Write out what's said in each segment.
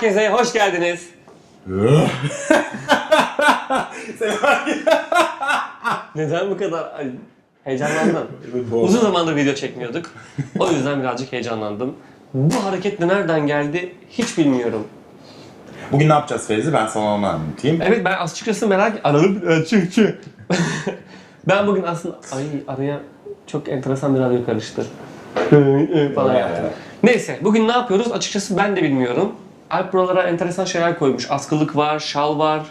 Herkese, hoş geldiniz. Neden bu kadar ay, heyecanlandın? Uzun zamandır video çekmiyorduk. O yüzden birazcık heyecanlandım. Bu hareket de nereden geldi hiç bilmiyorum. Bugün ne yapacağız Feyzi? Ben sana onu anlatayım. Evet ben açıkçası merak aradım çünkü. ben bugün aslında ay araya çok enteresan bir radyo karıştı. falan yaptım. Neyse bugün ne yapıyoruz açıkçası ben de bilmiyorum. Alp buralara enteresan şeyler koymuş. Askılık var, şal var,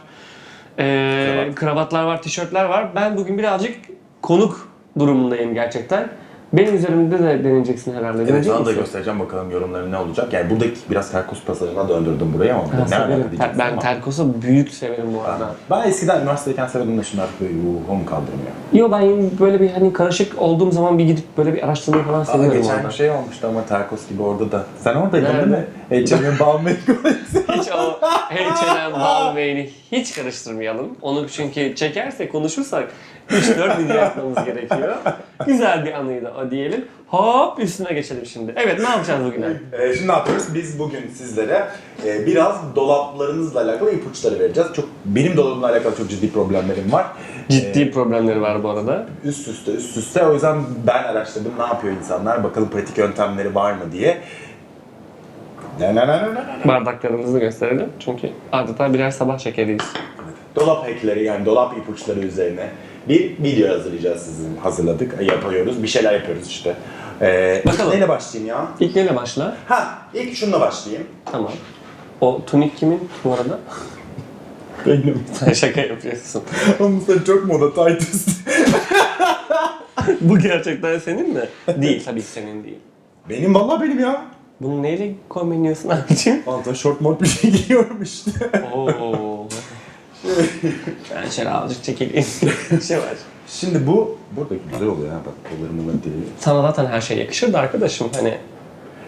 Kravat. kravatlar var, tişörtler var. Ben bugün birazcık konuk durumundayım gerçekten. Benim üzerimde de deneyeceksin herhalde. Evet, Deneyecek sana da misin? göstereceğim bakalım yorumları ne olacak. Yani buradaki biraz Terkos pasajına döndürdüm buraya ama Ha, ne alaka severim. diyeceksin ben ama. terkosu büyük severim bu arada. Ben eskiden üniversitedeyken seviyordum da şimdi artık böyle ruhum kaldırmıyor. Yo ben böyle bir hani karışık olduğum zaman bir gidip böyle bir araştırmayı falan Aa, seviyorum geçen orada. bir şey olmuştu ama Terkos gibi orada da. Sen oradaydın Nerede? değil mi? H&M Balmain Hiç o H&M Balmain'i hiç karıştırmayalım. Onu çünkü çekersek, konuşursak 3-4 video yapmamız gerekiyor. Güzel bir anıydı o diyelim. Hop üstüne geçelim şimdi. Evet ne yapacağız bugün? Ee, şimdi ne yapıyoruz? Biz bugün sizlere e, biraz dolaplarınızla alakalı ipuçları vereceğiz. Çok benim dolabımla alakalı çok ciddi problemlerim var. Ciddi problemleri var bu arada. üst üste üst üste. O yüzden ben araştırdım ne yapıyor insanlar, bakalım pratik yöntemleri var mı diye. Ne ne ne ne ne ne. Bardaklarımızı gösterelim. Çünkü adeta birer sabah şekeriyiz. Dolap hackleri yani dolap ipuçları üzerine bir video hazırlayacağız sizin hazırladık, yapıyoruz, bir şeyler yapıyoruz işte. Ee, Bakalım. Neyle başlayayım ya? İlk neyle başla? Ha, ilk şununla başlayayım. Tamam. O tunik kimin bu arada? Benim. Sen şaka yapıyorsun. Ama sen çok moda Titus. bu gerçekten senin mi? Değil tabii senin değil. benim vallahi benim ya. Bunu neyle kombinliyorsun abicim? Pantolon short mort bir şey giyiyorum işte. Oo. Ben şöyle azıcık çekileyim. şey var. Şimdi bu, buradaki güzel oluyor ha bak kollarımın değil. Sana zaten her şey yakışır da arkadaşım hani.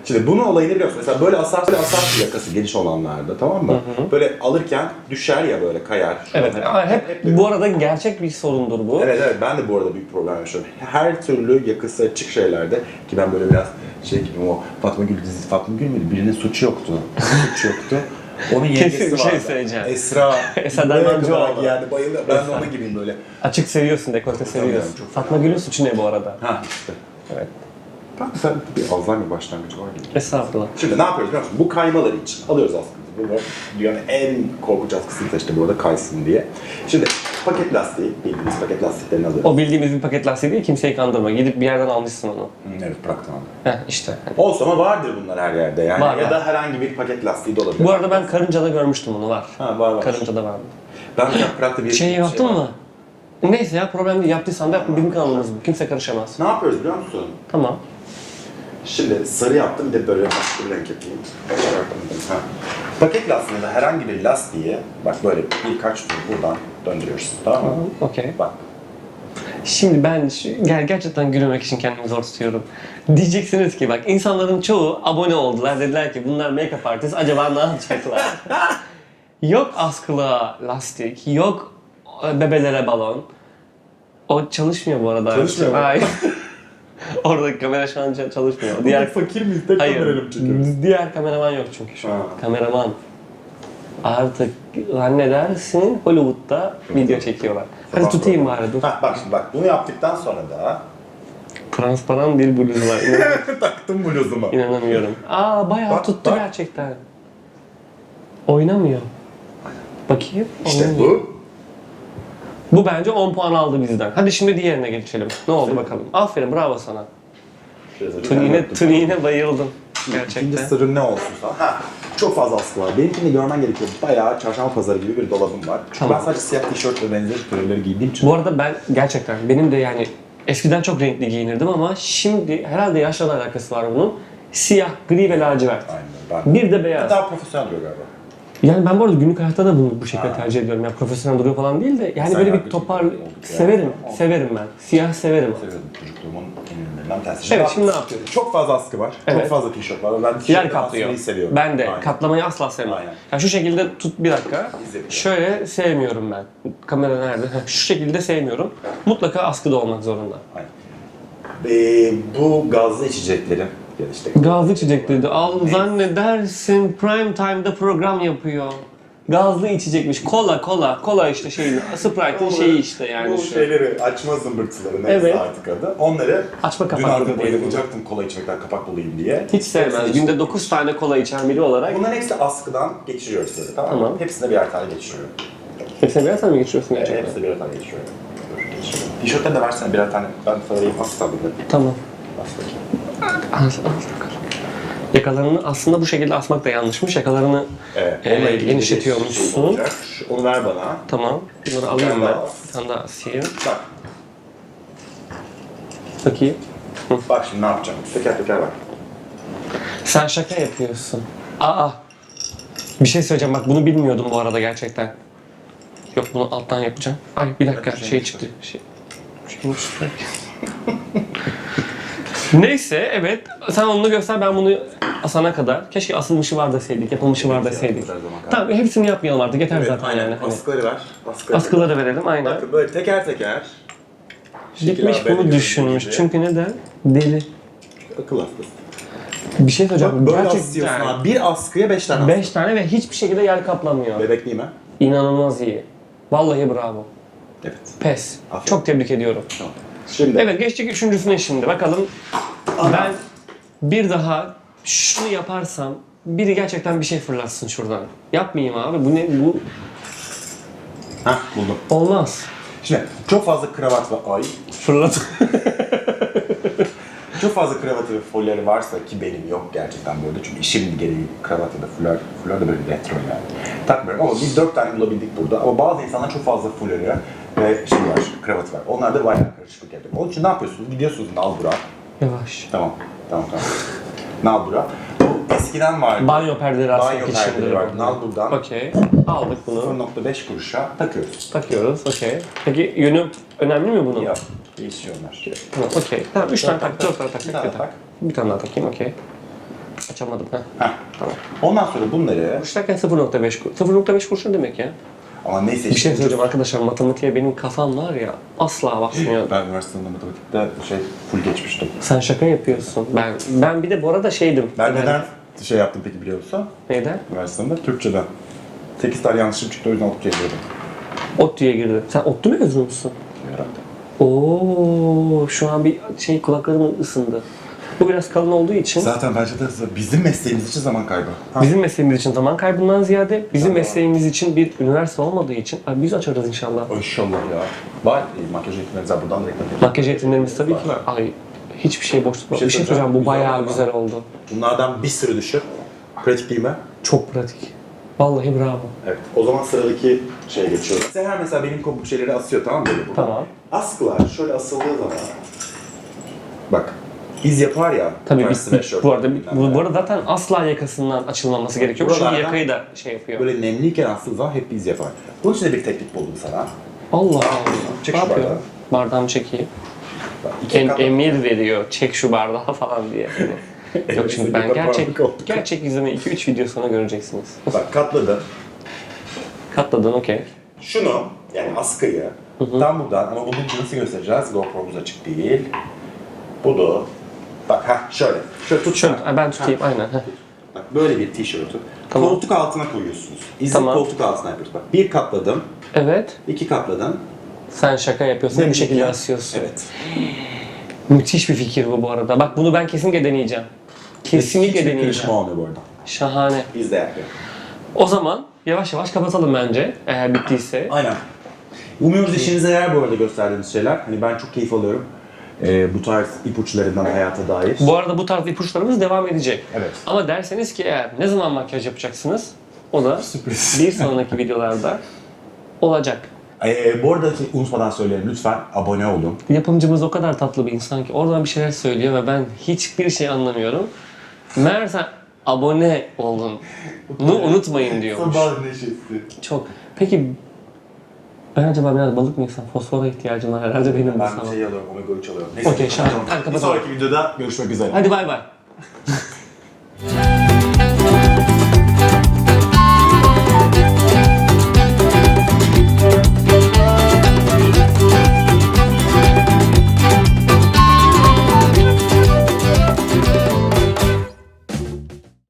Şimdi bunun olayını biliyor musun? Mesela böyle asar asar yakası geniş olanlarda tamam mı? Böyle alırken düşer ya böyle kayar. Evet ama hep bu arada gerçek bir sorundur bu. Evet evet ben de bu arada büyük problem yaşıyorum. Her türlü yakası açık şeylerde ki ben böyle biraz şey gibi o Fatma Gül dizisi Fatma Gül müydü? Birinin suçu yoktu. Suçu yoktu. Onun yengesi Kesin bir şey vardı. söyleyeceğim. Esra. Esra Dermancıoğlu. Yani bayılıyorum. Ben de onun gibiyim böyle. Açık seviyorsun, dekolte seviyorsun. çok Fatma Gül'ün suçu ne bu arada? Ha işte. Evet. Bak sen bir Alzheimer başlangıcı var gibi. Estağfurullah. Şimdi ne yapıyoruz biliyor musun? Bu kaymaları için alıyoruz askımızı. Bunlar dünyanın en korkunç askısı da işte burada kaysın diye. Şimdi paket lastiği, bildiğiniz paket lastiklerini alıyoruz. O bildiğimiz bir paket lastiği değil, kimseyi kandırma. Gidip bir yerden almışsın onu. Hı, Evet bıraktım onu. Heh işte. Olsa ama vardır bunlar her yerde yani. Var, ya var. da herhangi bir paket lastiği de olabilir. Bu arada ben Karınca'da görmüştüm onu, var. Ha var var. Karınca'da vardı. Ben Prag'da bir Şey yaptın var. mı? Neyse ya problem değil. Yaptıysan da yapma. Bizim kanalımız bu. Kimse karışamaz. Ne yapıyoruz biliyor musun? Tamam. Şimdi sarı yaptım bir de böyle başka bir renk yapayım. Ha. Paket lastiğinde herhangi bir lastiği bak böyle birkaç tur buradan döndürüyoruz. Tamam mı? Okey. Bak. Şimdi ben şu, ger- gerçekten gülmemek için kendimi zor tutuyorum. Diyeceksiniz ki bak insanların çoğu abone oldular. Dediler ki bunlar make-up artist acaba ne yapacaklar? yok askılığa lastik, yok e, bebelere balon. O çalışmıyor bu arada. Çalışmıyor mu? Hayır. Oradaki kamera şu an çalışmıyor. Diğer fakir miyiz? Tek Hayır. Diğer kameraman yok çünkü şu an. Ha. Kameraman. Artık zannedersin Hollywood'da video çekiyorlar. Hadi Tamam. tutayım bari dur. Ha, bak şimdi bak bunu yaptıktan sonra da Transparan bir bluz var. İnan- taktım bluzuma. İnanamıyorum. Aa bayağı Bak, tuttu bak. gerçekten. Oynamıyor. Bakayım. İşte oynamıyor. bu. Bu bence 10 puan aldı bizden. Hadi şimdi diğerine geçelim. Ne oldu bakalım. Aferin bravo sana. Tuniğine, tuniğine bayıldım. İkinci Gerçekten. sırrın ne olsun sana? Ha, çok fazla askı var. Benimkini görmen gerekiyor. Bayağı çarşamba pazarı gibi bir dolabım var. Çünkü Tamam. ben sadece siyah tişört ve benzeri türleri giydiğim için. Bu arada ben gerçekten benim de yani eskiden çok renkli giyinirdim ama şimdi herhalde yaşla da alakası var bunun. Siyah, gri ve lacivert. Aynen ben. Bir de beyaz. Daha profesyonel duruyor galiba. Yani ben bu arada günlük hayatta da bunu bu şekilde Ha. tercih ediyorum. Yani profesyonel duruyor falan değil de yani Sen böyle bir topar olduk ya. severim. Oldu. Severim ben. Siyah severim. Seviyordum çocukluğumun en ünlülerinden bir tanesi. Evet şimdi ne yapıyoruz? Çok fazla askı var. Evet. Çok fazla tişört var. Ben Yer tişörtten kaplıyor. seviyorum. Ben de Aynen. katlamayı asla sevmem. Aynen. Ya şu şekilde tut bir dakika. İzledim. Şöyle sevmiyorum ben. Kamera nerede? Heh, Şu şekilde sevmiyorum. Mutlaka askıda olmak zorunda. Aynen. Ee, bu gazlı içeceklerin işte Gazlı içecek dedi. Al zannedersin prime time'da program yapıyor. Gazlı içecekmiş. Kola kola. Kola işte şey. Sprite'ın şeyi işte yani. Bu şu. şeyleri açma zımbırtıları neyse Evet. artık adı. Onları Açma dün kapaklı arada diyelim. bayılacaktım kola içmekten kapak bulayım diye. Hiç sevmez. Günde içtim. 9 tane kola içen biri olarak. Bunların hepsi askıdan geçiriyoruz böyle tamam mı? Tamam. Hepsine birer tane geçiriyorum. Hepsine birer tane mi geçiriyorsun Evet, gerçekten? hepsine birer tane geçiriyorum. Geçiriyorum. Tişörtten de versene birer tane. Ben sarayım asla bunu. Tamam. Bas bakayım. As, as bakalım. Yakalarını aslında bu şekilde asmak da yanlışmış. Yakalarını Evet. Onunla ilgili bir genişletiyormuşsun. şey olacak. Şu- Onu ver bana. tamam. Bunları alayım ben. daha. Bir tane daha asayım. Bak. Bakayım. Bak şimdi ne yapacağım? Teker teker bak. Sen şaka yapıyorsun. Aa. Bir şey söyleyeceğim bak bunu bilmiyordum bu arada gerçekten. Yok bunu alttan yapacağım. Ay bir dakika şey çıktı. Şey, şeyin üstüne. Neyse evet sen onu göster ben bunu asana kadar. Keşke asılmışı var deseydik, yapılmışı var deseydik. Tamam hepsini yapmayalım artık yeter zaten yani. Hani Askıları ver. Askıları askıları verelim aynen. Bakın böyle teker teker. Gitmiş Şekil bunu haberi düşünmüş. gibi. Çünkü neden? Deli. Akıl hastası. Bir şey söyleyeceğim. Bak böyle Gerçekten asıyorsun abi. Bir askıya beş tane askı. 5 tane ve hiçbir şekilde yer kaplamıyor. Bebek değil mi? İnanılmaz iyi. Vallahi bravo. Evet. Pes. Aferin. Çok tebrik ediyorum. Tamam. Şimdi Evet geçtik üçüncüsüne şimdi. Bakalım ben bir daha şunu yaparsam biri gerçekten bir şey fırlatsın şuradan. Yapmayayım abi. Bu ne? Bu Heh, buldum. olmaz. Şimdi çok fazla kravat var. Ay. Fırlat. Çok fazla kravatı ve folleri varsa ki benim yok gerçekten böyle. Çünkü işim gereği kravat ya da fular, fular da böyle retro yani. Takmıyorum ama biz dört tane bulabildik burada. Ama bazı insanlar çok fazla fuları ve şey var, kravatı var. Onlar da bayağı karışıklık yapıyor. Onun için ne yapıyorsunuz? Gidiyorsunuz Nalbur'a. Yavaş. Tamam, tamam, tamam. Nalbur'a. Bu eskiden vardı. Banyo perdeleri asmak Banyo perdeleri vardı. Nalbur'dan Okey. Aldık bunu. 0.5 kuruşa takıyoruz. Takıyoruz. Okey. Peki yönü önemli mi bunun? Yok, değişiyor onlar. Tamam, okey. Tamam, üç tane tak, dört tane tak, Bir tane tak. tak. Bir tane daha takayım, okey. Açamadım, ha. Heh. Tamam. Ondan sonra bunları derken 0.5 kuruş. 0.5 kuruş ne demek ya? ama neyse Bir şey söyleyeceğim arkadaşlar, matematiğe benim kafam var ya, asla basmıyor. Ben üniversitede matematikte şey full geçmiştim. Sen şaka yapıyorsun. Ben ben bir de bu arada şeydim. Ben Yani- neden şey yaptım peki biliyor musun? Neyden? Üniversitede Türkçeden. 8 tane yanlışım çıktı o yüzden okul yazıyordum. ODTÜ'ye girdim. Sen ODTÜ mezunu musun? Herhalde. Oo, şu an bir şey kulaklarım ısındı. Bu biraz kalın olduğu için Zaten bence de bizim mesleğimiz için zaman kaybı. Ha. bizim mesleğimiz için zaman kaybından ziyade bizim Tamam. mesleğimiz için bir üniversite olmadığı için Ay, biz açarız inşallah. İnşallah ya. Var e, makyaj eğitimleriniz var buradan reklam yapayım. Makyaj eğitimlerimiz tabii ki var. Ay hiçbir şey boş tutma. şey Bir şey söyleyeceğim. bu bayağı güzel oldu. Bunlardan bir sürü düşün. Pratik değil mi? Çok pratik. Vallahi bravo. Evet. O zaman sıradaki şeye geçiyorum. Seher mesela benim kopuk şeyleri asıyor tamam mı böyle burada? Tamam. Askılar şöyle asıldığı zaman bak iz yapar ya. Tabii sweatshirt bu arada bu, bu arada zaten asla yakasından açılmaması gerekiyor. Çünkü Buralardan- yakayı da şey yapıyor. Böyle nemliyken zaman hep iz yapar. Bunun için de bir teknik buldum sana. Allah Allah. Çek şu bardağı. Bardağımı çekeyim. Em- emir veriyor. Çek şu bardağı falan diye. Yok şimdi ben gerçek gerçek yüzümü 2-3 video sonra göreceksiniz. Bak katladın. Katladın okey. Şunu yani askıyı tam buradan ama bunu nasıl göstereceğiz? GoPro'muz açık değil. Bunu bak ha şöyle. Şöyle tut Şöyle şunu. ay, ben tutayım aynen. heh. Bak böyle bir tişörtü. Tamam. Koltuk altına koyuyorsunuz. İzi Tamam. koltuk altına yapıyoruz. Bak bir katladım, Evet. iki katladım. Sen şaka yapıyorsun. Bu şekilde asıyorsun. Evet. Müthiş bir fikir bu bu arada. Bak bunu ben kesinlikle deneyeceğim. Kesinlikle Hiçbir deneyeceğim. karışma olmuyor bu arada. Şahane. Biz de yapıyoruz. O zaman yavaş yavaş kapatalım bence eğer bittiyse. Aynen. Umuyoruz işinize yarar bu arada gösterdiğimiz şeyler. Hani ben çok keyif alıyorum. Ee, bu tarz ipuçlarından hayata dair. Bu arada bu tarz ipuçlarımız devam edecek. Evet. Ama derseniz ki eğer ne zaman makyaj yapacaksınız o da Sürpriz. bir sonraki videolarda olacak. Ee, bu arada unutmadan söyleyelim lütfen abone olun. Yapımcımız o kadar tatlı bir insan ki oradan bir şeyler söylüyor ve ben hiçbir şey anlamıyorum. Meğerse abone olun. Bunu unutmayın diyormuş. neşesi. Çok. Peki ben acaba biraz balık mı yesem? Fosfora ihtiyacım var herhalde benim de Ben sana. şey alıyorum, omega'yı çalıyorum. Neyse. Okey, şahane. Tamam, Bir sonraki videoda görüşmek üzere. Hadi bay bay.